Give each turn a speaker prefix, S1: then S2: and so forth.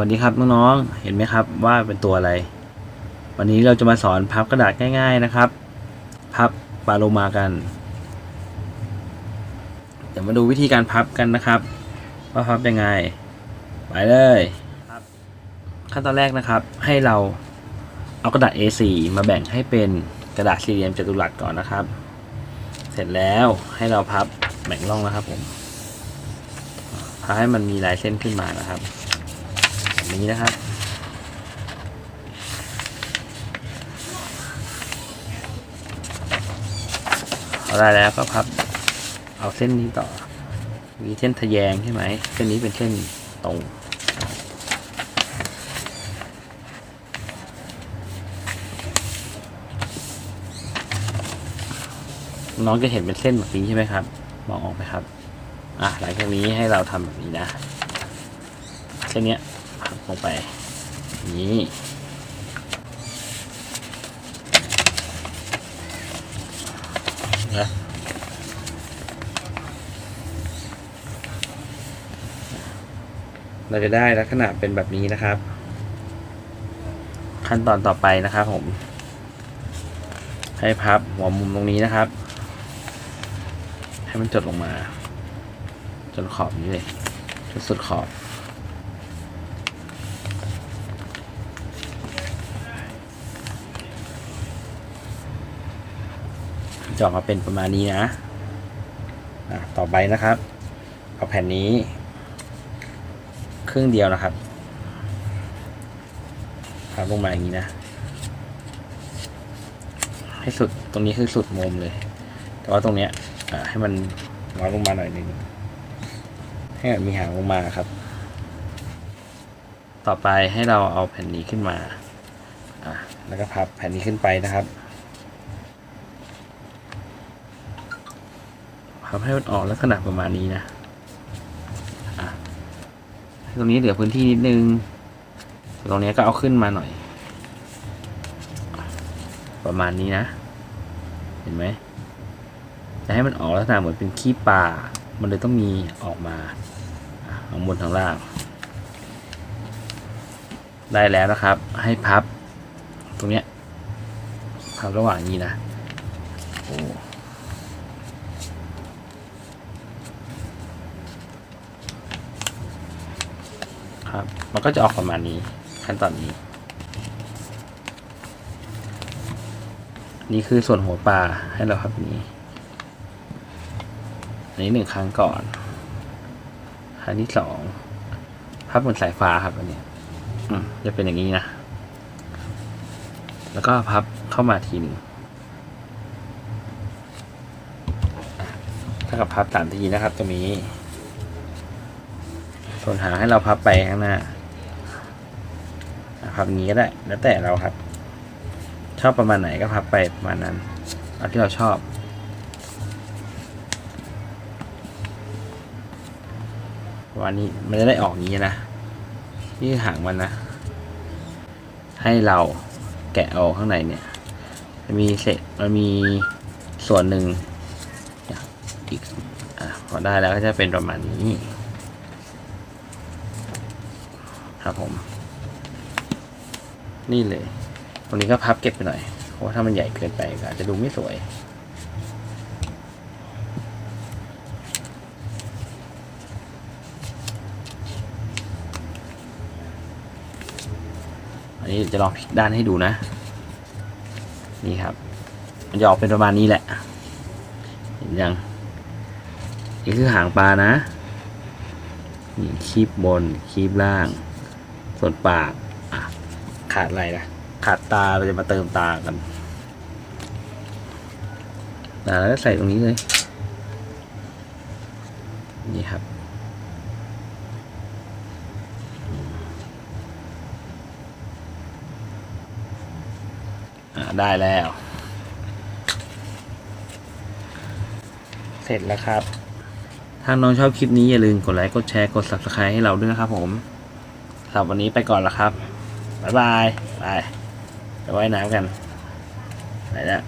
S1: วัสดีครับน้องๆ เห็นไหมครับว่าเป็นตัวอะไร วันนี้เราจะมาสอนพับกระดาษง่าย ๆนะครับ พับปลาโลมากัน เดี๋ยวมาดูวิธีการพับกันนะครับ ว่าพับยังไง ไปเลยขั้นตอนแรกนะครับ ให้เราเอากระดาษ A4 มาแบ่งให้เป็นกระดาษสี่เหลี่ยมจัตุรัสก่อนนะครับ เสร็จแล้วให้เราพับแบ่งร่องนะครับผมพับให้มันมีลายเส้นขึ้นมานะครับ แบบนี้นะครับเอาได้แล้วก็พับ เอาเส้นนี้ต่อ มีเส้นทะแยงใช่ไหม เส้นนี้เป็นเส้นตรงน้องจะเห็นเป็นเส้นแบบนี้ใช่ไหมครับ มองออกไหมครับ อะหลังจากนี้ให้เราทำแบบนี้นะ เส้นเนี้ย ลงไปนี้นะเราจะได้ลักษณะเป็นแบบนี้นะครับ ขั้นตอนต่อไปนะครับผม ให้พับหัวมุมตรงนี้นะครับ ให้มันจดลงมา จนขอบนี้เลยจนสุดขอบ จะออกมาเป็นประมาณนี้นะอะต่อไปนะครับ เอาแผ่นนี้ ครึ่งเดียวนะครับพับลงมาอย่างนี้นะ ให้สุดตรงนี้คือสุดมุมเลย แต่ว่าตรงเนี้ยอะให้มันน้อยลงมาหน่อยหนึงให้มันมีหางลงมาครับ ต่อไปให้เราเอาแผ่นนี้ขึ้นมาอะแล้วก็พับแผ่นนี้ขึ้นไปนะครับ พับให้มันออกลักษณะประมาณนี้นะอะตรงนี้เหลือพื้นที่นิดนึง ตรงนี้ก็เอาขึ้นมาหน่อย ประมาณนี้นะ เห็นไหมจะให้มันออกลักษณะเหมือนเป็นขี้ปลา มันเลยต้องมีออกมาอะทางบนทางล่าง ได้แล้วนะครับ ให้พับ ตรงเนี้ยพับระหว่างนี้นะโอ้ ครับ มันก็จะออกประมาณนี้ขั้นตอนนี้ นี่คือส่วนหัวปลาให้เราพับนี้อันนี้หนึ่งครั้งก่อนครั้งที่สองพับเหมือนสายฟ้าครับอันนี้จะเป็นอย่างนี้นะ แล้วก็พับเข้ามาทีหนึ่งถ้ากับพับสามทีนะครับตรงนี้ ส่วนหางให้เราพับไปข้างหน้าพับงนี้ก็ได้ แล้วแต่เราครับ ชอบประมาณไหนก็พับไปประมาณนั้นเอาที่เราชอบวันนี้มันจะได้ออกงนี้นะนี่หางมันนะ ให้เราแกะเอาข้างในเนี่ยมันมีเศษมันมีส่วนหนึ่งอีกอะพอได้แล้วก็จะเป็นประมาณนี้ ครับผม นี่เลย ตรงนี้ก็พับเก็บไปหน่อย เพราะถ้ามันใหญ่เกินไปก็อาจจะดูไม่สวยอันนี้จะลองพลิกด้านให้ดูนะ นี่ครับ มันจะออกเป็นประมาณนี้แหละ เห็นยังนี่คือหางปลานะ นี่คีบบนคีบล่าง ส่วนปากอะขาดอะไรนะขาดตาเราจะมาเติมตากันตาแล้วก็ใส่ตรงนี้เลย นี่ครับอ่าได้แล้ว เสร็จแล้วครับ ถ้าน้องชอบคลิปนี้อย่าลืมกดไลค์ กดแชร์ กด subscribe ให้เราด้วยนะครับผมสำห รับวันนี้ไปก่อนแล้วครับ บ๊ายบาย ไป ไปว่ายน้ำกัน ไปแล้ว